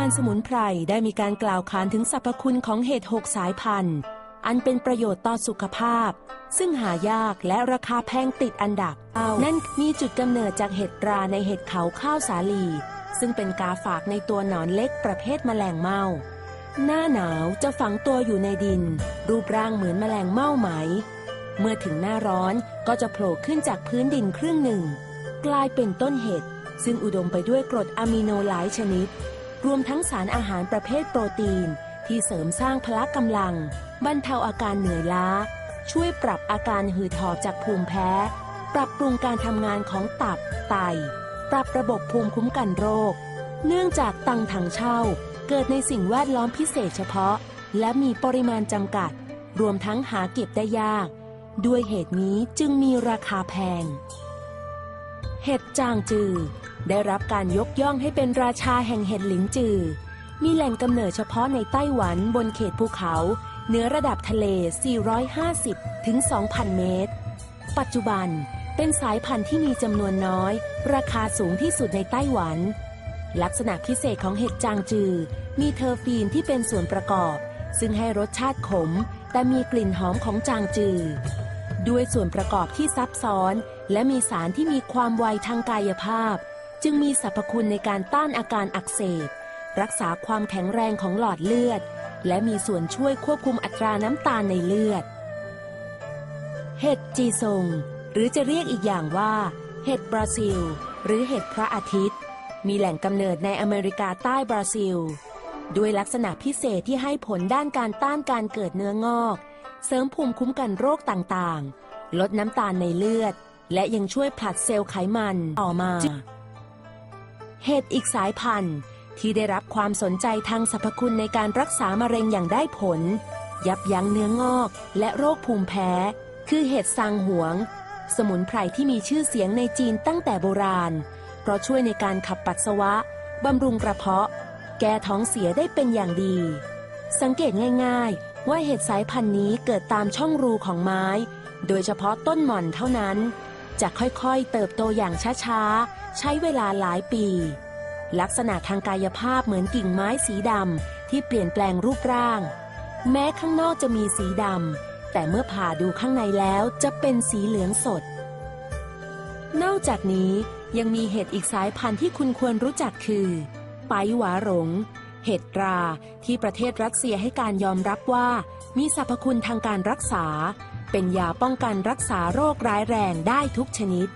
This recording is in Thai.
านสมุนไพรได้มีการกล่าวขานถึงสรรพคุณของเห็ดหกสายพันธุ์ อันเป็นประโยชน์ต่อสุขภาพ ซึ่งหายากและราคาแพงติดอันดับ นั่นมีจุดกำเนิดจากเห็ดราในเห็ดเขาข้าวสาลี ซึ่งเป็นกาฝากในตัวหนอนเล็กประเภทแมลงเม่าหน้าหนาวจะฝังตัวอยู่ในดิน รูปร่างเหมือนแมลงเม่าไหม เมื่อถึงหน้าร้อนก็จะโผล่ขึ้นจากพื้นดินครึ่งหนึ่ง กลายเป็นต้นเห็ด ซึ่งอุดมไปด้วยกรดอะมิโนหลายชนิด รวมทั้งสารอาหารประเภทโปรตีน ที่เสริมสร้างพละกำลัง บรรเทาอาการเหนื่อยล้า ช่วยปรับอาการหืดหอบจากภูมิแพ้ ปรับปรุงการทำงานของตับ ไต ปรับระบบภูมิคุ้มกันโรค เนื่องจากตังถังเช่า เกิดในสิ่งแวดล้อมพิเศษเฉพาะ และมีปริมาณจำกัด รวมทั้งหาเก็บได้ยาก ด้วยเหตุนี้จึงมีราคาแพง เห็ดจางจือ ได้รับการยกย่องให้เป็นราชาแห่งเห็ดหลินจือ มีแหล่งกำเนิดเฉพาะในไต้หวันบนเขตภูเขา เหนือระดับทะเล 450 ถึง 2,000 เมตร ปัจจุบันเป็นสายพันธุ์ที่มีจำนวนน้อย ราคาสูงที่สุดในไต้หวัน ลักษณะพิเศษของเห็ดจางจือ มีเทอร์ฟีนที่เป็นส่วนประกอบ ซึ่งให้รสชาติขม แต่มีกลิ่นหอมของจางจือ ด้วยส่วนประกอบที่ซับซ้อน และมีสารที่มีความไวทางกายภาพ จึงมีสรรพคุณในการต้านอาการอักเสบ รักษาความแข็งแรงของหลอดเลือด และมีส่วนช่วยควบคุมอัตราน้ำตาลในเลือด เห็ดจีซง หรือจะเรียกอีกอย่างว่า เห็ดบราซิล หรือเห็ดพระอาทิตย์ มีแหล่งกำเนิดในอเมริกาใต้บราซิล ด้วยลักษณะพิเศษที่ให้ผลด้านการต้านการเกิดเนื้องอก เสริมภูมิคุ้มกันโรคต่างๆ ลดน้ำตาลในเลือด และยังช่วยผลัดเซลล์ไขมันต่อมา เห็ดอีกสายพันธุ์ที่ได้รับความสนใจทางสรรพคุณในการรักษามะเร็งอย่างได้ผล ยับยั้งเนื้องอก และโรคภูมิแพ้ คือเห็ดซางหวง สมุนไพรที่มีชื่อเสียงในจีนตั้งแต่โบราณ เพราะช่วยในการขับปัสสาวะบำรุงกระเพาะ แก้ท้องเสียได้เป็นอย่างดี สังเกตง่ายๆ ว่าเห็ดสายพันธุ์นี้เกิดตามช่องรูของไม้ โดยเฉพาะต้นหม่อนเท่านั้น จะค่อยๆเติบโตอย่างช้าๆ ใช้เวลาหลายปี ลักษณะทางกายภาพเหมือนกิ่งไม้สีดำที่เปลี่ยนแปลงรูปร่าง แม้ข้างนอกจะมีสีดำแต่เมื่อผ่าดูข้างในแล้วจะเป็นสีเหลืองสด นอกจากนี้ยังมีเห็ดอีกสายพันธุ์ที่คุณควรรู้จักคือ ไปหวาหลง เหตุราที่ประเทศรัสเซียให้การยอมรับว่า มีสรรพคุณทางการรักษา เป็นยาป้องกันรักษาโรคร้ายแรงได้ทุกชนิด